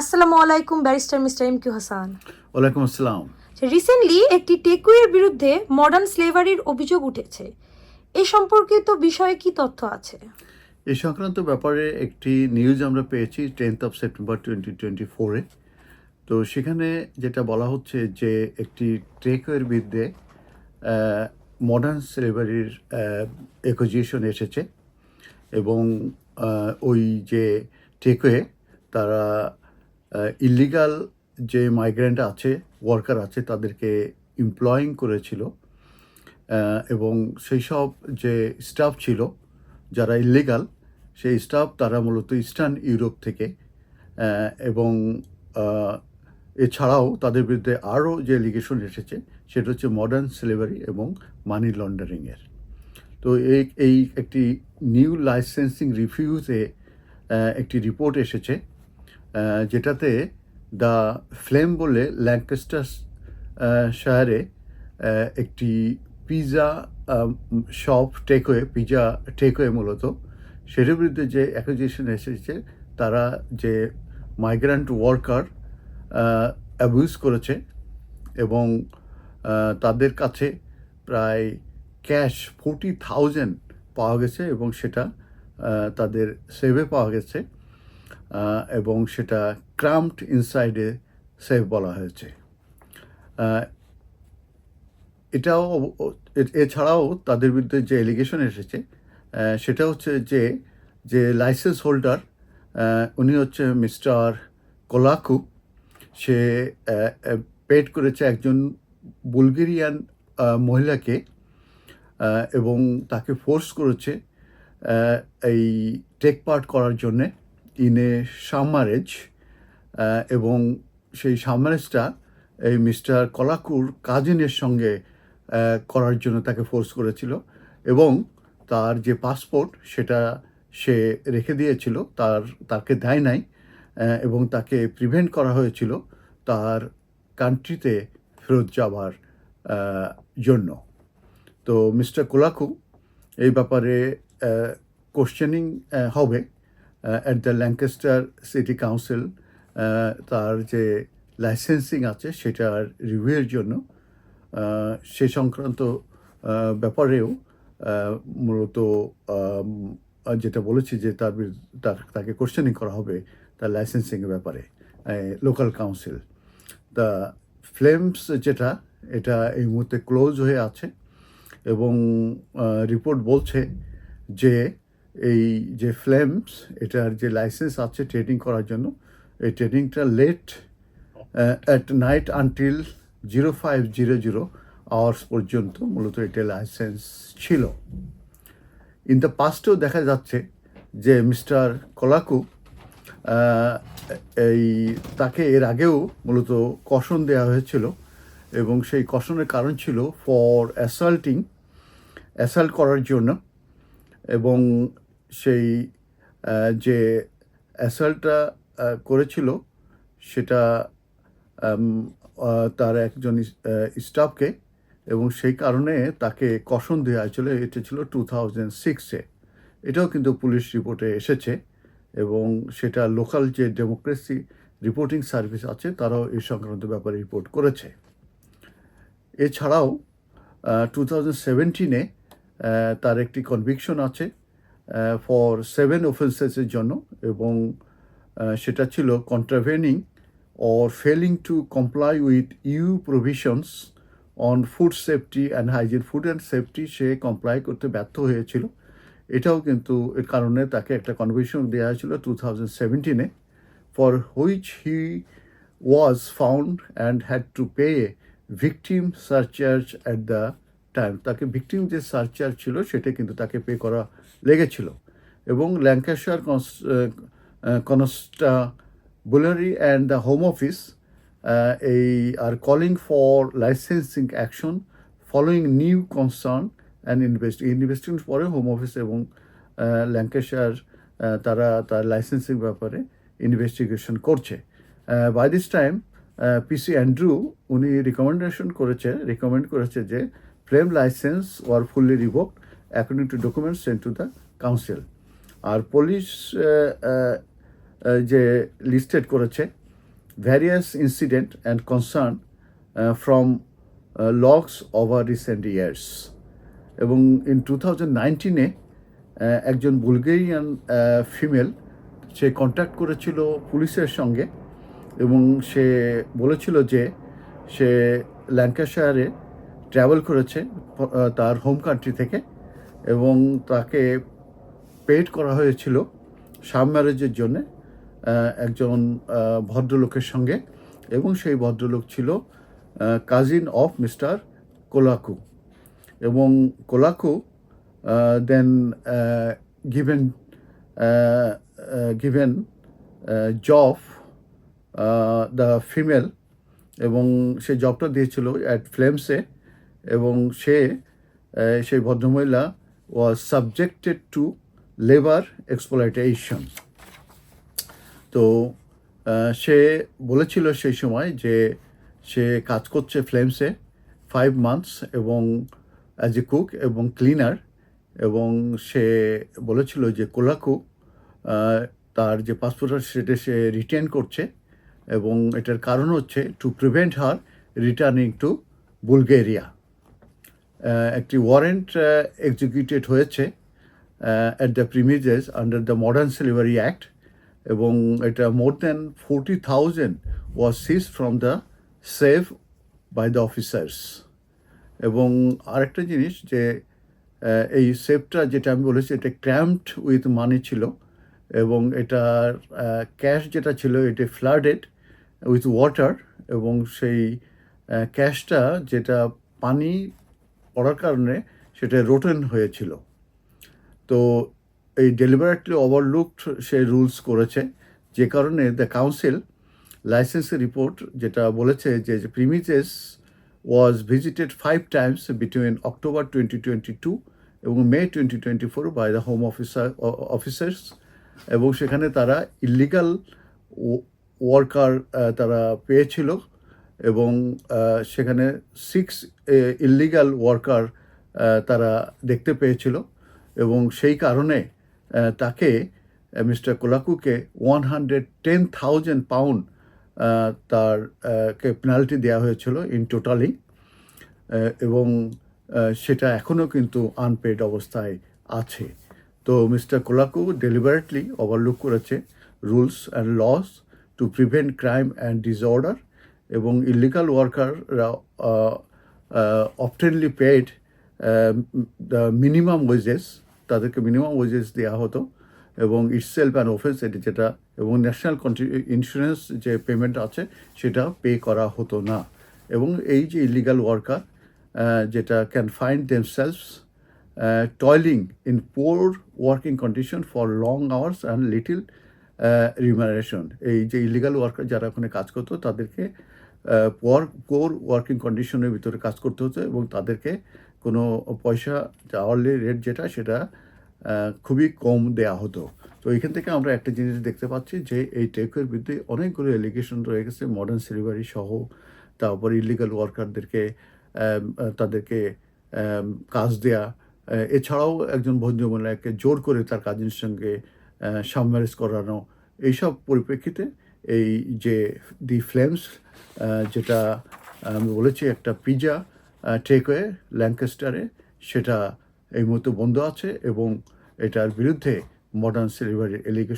আসসালামু আলাইকুম barrister mister M Q Hasan. ওয়ালাইকুম আসসালাম। রিসেন্টলি একটি টেকুয়ের বিরুদ্ধে মডার্ন স্লেভারির অভিযোগ উঠেছে। এ সম্পর্কিত বিষয়ে কি তথ্য আছে? এই সংক্রান্ত ব্যাপারে একটি নিউজ আমরা পেয়েছি tenth of September twenty twenty ফোরে তো সেখানে যেটা বলা হচ্ছে যে একটি ট্রেকের বিরুদ্ধে মডার্ন স্লেভারির একুজিশন এসেছে এবং ওই যে টেকওয়ে তারা ইলিগাল যে মাইগ্রেন্ট আছে ওয়ার্কার আছে, তাদেরকে এমপ্লয়িং করেছিল। এবং সেই সব যে স্টাফ ছিল, যারা ইলিগাল সেই স্টাফ তারা মূলত ইস্টার্ন ইউরোপ থেকে। এবং এছাড়াও তাদের বিরুদ্ধে আরও যে এলিগেশন এসেছে, সেটা হচ্ছে মডার্ন স্লেভারি এবং মানি লন্ডারিংয়ের তো এই এই একটি নিউ লাইসেন্সিং রিফিউজে একটি রিপোর্ট এসেছে। যেটাতে দ্য ফ্লেম বলে ল্যাঙ্কেস্টার শহরে একটি pizza shop takeaway pizza takeaway মূলত। সেটার বিরুদ্ধে যে অ্যাকুজেশন এসেছে, তারা যে মাইগ্রান্ট ওয়ার্কার অ্যাবিউজ করেছে এবং তাদের কাছে প্রায় ক্যাশ ফোর্টি থাউজেন্ড পাওয়া গেছে এবং সেটা তাদের সেভে পাওয়া গেছে। এবং সেটা ক্রাম্পড ইনসাইডে সেভ বলা হয়েছে। এটাও এছাড়াও তাদের বিরুদ্ধে যে এলিগেশন এসেছে সেটা হচ্ছে যে যে লাইসেন্স হোল্ডার উনি হচ্ছে মিস্টার কোলাকু, সে পেড করেছে একজন বুলগেরিয়ান মহিলাকে এবং তাকে ফোর্স করেছে এই টেক পার্ট করার জন্যে। ইন এ সামারেজ এবং সেই সামারেজটা এই মিস্টার কলাকুর কাজিনের সঙ্গে আহ, করার জন্য তাকে ফোর্স করেছিল এবং তার যে পাসপোর্ট সেটা সে রেখে দিয়েছিল তার তাকে দেয় নাই আহ, এবং তাকে প্রিভেন্ট করা হয়েছিল তার কান্ট্রিতে ফেরত যাওয়ার আহ, জন্য। তো মিস্টার কোলাকু এই ব্যাপারে কোশ্চেনিং হবে। At the Lancaster city council তার যে লাইসেন্সিং আছে সেটার রিভিউয়ের জন্য সে সংক্রান্ত ব্যাপারেও মূলত যেটা বলেছি যে তার তাকে কোশ্চেনিং করা হবে তার লাইসেন্সিংয়ের ব্যাপারে লোকাল কাউন্সিল দ্য ফ্লেমস যেটা, এটা এই মুহূর্তে ক্লোজ হয়ে আছে এবং রিপোর্ট বলছে যে এই যে ফ্লেমস এটার যে লাইসেন্স আছে ট্রেডিং করার জন্য, এই ট্রেডিংটা late at night until zero five zero zero hours পর্যন্ত মূলত এটা লাইসেন্স ছিল। ইন দ্য পাস্টেও দেখা যাচ্ছে যে মিস্টার কলাকু এই তাকে এর আগেও মূলত কষণ দেওয়া হয়েছিল এবং সেই কষণের কারণ ছিল ফর অ্যাসাল্টিং অ্যাসাল্ট করার জন্য এবং সেই যে অ্যাসাল্টটা করেছিল, সেটা তার একজন স্টাফকে এবং সেই কারণে তাকে কষণ দেওয়া হয়েছিল, এটা ছিল টু থাউজেন্ড সিক্সে এটাও কিন্তু পুলিশ রিপোর্টে এসেছে এবং সেটা লোকাল যে ডেমোক্রেসি রিপোর্টিং সার্ভিস আছে, তারাও এই সংক্রান্ত ব্যাপারে রিপোর্ট করেছে। এছাড়াও টু থাউজেন্ড সেভেন্টিনে তার একটি কনভিকশন আছে ফর সেভেন অফেন্সেসের জন্য এবং সেটা ছিল contravening or failing to comply with you provisions on food safety and hygiene food and safety say comply করতে ব্যর্থ হয়েছিল। এটাও কিন্তু এর কারণে তাকে একটা কনভিকশন দেওয়া হয়েছিল টু থাউজেন্ড সেভেন্টিনে for which he was found and had to pay victim surcharge at the time. তাকে ভিকটিম যে সার্চার্জ ছিল, সেটা কিন্তু তাকে পে করা লেগেছিল এবং Lancashire constabulary and the home office এই, আর calling for licensing action following new concern and invest investing পরে হোম অফিস এবং ল্যাঙ্কাশার তারা তার লাইসেন্সিং ব্যাপারে ইনভেস্টিগেশন করছে। By this time PC Andrew উনি রিকমেন্ডেশন করেছে রিকমেন্ড করেছে যে Flame licence were fully revoked according to documents sent to the council R police যে লিস্টেড করেছে various incident and concern from from over recent years এবং in two thousand নাইনটিনে একজন Bulgarian female সে contact করেছিল পুলিশের সঙ্গে এবং সে বলেছিল যে সে ল্যাঙ্কাশায়ারে ট্রাভেল করেছে তার হোম কান্ট্রি থেকে। এবং তাকে পেড করা হয়েছিল সাব ম্যারেজের জন্যে একজন ভদ্রলোকের সঙ্গে এবং সেই ভদ্রলোক ছিল কাজিন অফ মিস্টার কোলাকু এবং Kolaku then given given job the female এবং সে জবটা দিয়েছিল অ্যাট ফ্লেমসে এবং সে সেই ভদ্রমহিলা was subjected to labour exploitation তো সে বলেছিল সেই সময় যে সে কাজ করছে ফ্লেমসে ফাইভ মান্থস এবং অ্যাজ এ কুক এবং ক্লিনার এবং সে বলেছিল যে কোলাকু তার যে পাসপোর্ট সেটা সে রিটার্ন করছে এবং এটার কারণ হচ্ছে to prevent her returning to Bulgaria একটি ওয়ারেন্ট এক্সিকিউটেড হয়েছে at the premises under the modern slavery act এবং এটা more than forty thousand was seize from the safe by the officers এবং আরেকটা জিনিস যে এই সেফটা যেটা আমি বলেছি, এটা ক্র্যাম্পড উইথ মানি ছিল এবং এটার ক্যাশ যেটা ছিল, এটা ফ্লাডেড উইথ ওয়াটার এবং সেই ক্যাশটা যেটা পানি পড়ার কারণে সেটা রোটেন হয়েছিল। তো এই ডেলিভারেটলি ওভারলুকড সে রুলস করেছে, যে কারণে দ্য কাউন্সিল লাইসেন্স রিপোর্ট যেটা বলেছে যে premises was visited five times between October twenty twenty two এবং May twenty twenty four by the home officer officers এবং সেখানে তারা ইলিগাল ওয়ার্কার তারা পেয়েছিল। এবং সেখানে সিক্স ইলিগাল ওয়ার্কার তারা দেখতে পেয়েছিল এবং সেই কারণে তাকে mister কোলাকুকে one hundred ten thousand pound তার কে পেনাল্টি দেওয়া হয়েছিল ইন টোটালি এবং সেটা এখনও কিন্তু আনপেড অবস্থায় আছে। তো মিস্টার কোলাকু ডেলিভারেটলি ওভারলুক করেছে rules and laws to prevent crime and disorder এবং ইলিগাল ওয়ার্কাররা অপটেনলি পেড মিনিমাম ওয়েজেস তাদেরকে মিনিমাম ওয়েজেস দেওয়া হতো, এবং ইটসেলফ অ্যান্ড অফেন্স এটি যেটা, এবং ন্যাশনাল ইন্স্যুরেন্স যে পেমেন্ট আছে, সেটা পে করা হতো না। এবং এই যে ইলিগাল ওয়ার্কার যেটা can find themselves toiling in poor working condition for long hours and little remuneration এই যে ইলিগাল ওয়ার্কার যারা ওখানে কাজ করতো, তাদেরকে পোর পোর ওয়ার্কিং কন্ডিশনের ভিতরে কাজ করতে হতো এবং তাদেরকে কোনো পয়সা আওয়ারলি রেট যেটা, সেটা খুবই কম দেয়া হতো। তো এখান থেকে আমরা একটা জিনিস দেখতে পাচ্ছি যে এই টেকের বিরুদ্ধে অনেকগুলো এলিগেশন রয়ে গেছে মডার্ন সিলিভারি সহ, তারপর ইলিগাল ওয়ার্কারদেরকে তাদেরকে কাজ দেয়া। এছাড়াও একজন ভদ্রমহিলাকে জোর করে তার কাজের সঙ্গে সাবম্যারেজ করানো, এইসব পরিপ্রেক্ষিতে এই যে দি ফ্লেমস যেটা আমি বলেছি, একটা পিজা টেকওয়ে ল্যাঙ্কাস্টারে সেটা এই মুহূর্তে বন্ধ আছে এবং এটার বিরুদ্ধে মডার্ন সেলিভারির এলিগেশন